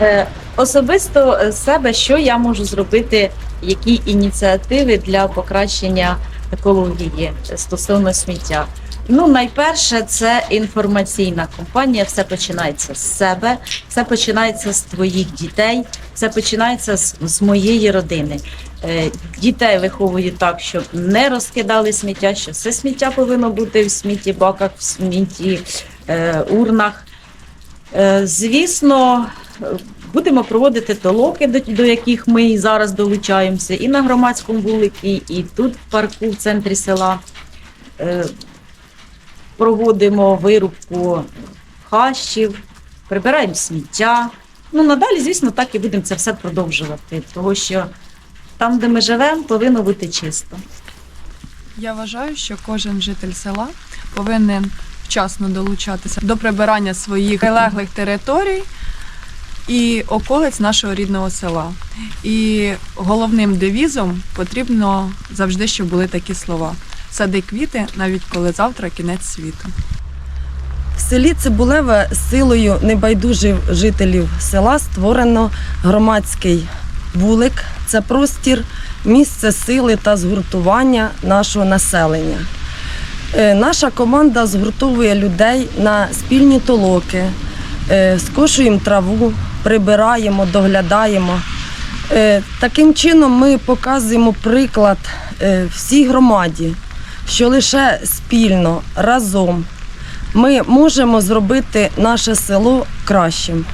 Е, Особисто е, себе, що я можу зробити, які ініціативи для покращення екології стосовно сміття. Ну, найперше, це інформаційна кампанія. Все починається з себе, все починається з твоїх дітей, все починається з, з моєї родини. Е, Дітей виховую так, щоб не розкидали сміття, що все сміття повинно бути в сміттєбаках, в смітті урнах. Звісно, будемо проводити толоки, до, до яких ми і зараз долучаємося, і на громадському вуликі, і тут в парку в центрі села. Е, Проводимо вирубку хащів, прибираємо сміття. Ну, надалі, звісно, так і будемо це все продовжувати, тому що там, де ми живемо, повинно бути чисто. Я вважаю, що кожен житель села повинен вчасно долучатися до прибирання своїх прилеглих територій і околиць нашого рідного села. І головним девізом потрібно завжди, щоб були такі слова: сади квіти, навіть коли завтра кінець світу. В селі Цибулеве силою небайдужих жителів села створено громадський вулик. Це простір, місце сили та згуртування нашого населення. Е, Наша команда згуртовує людей на спільні толоки, е, скошуємо траву, прибираємо, доглядаємо. Е, Таким чином ми показуємо приклад е, всій громаді, що лише спільно, разом ми можемо зробити наше село кращим.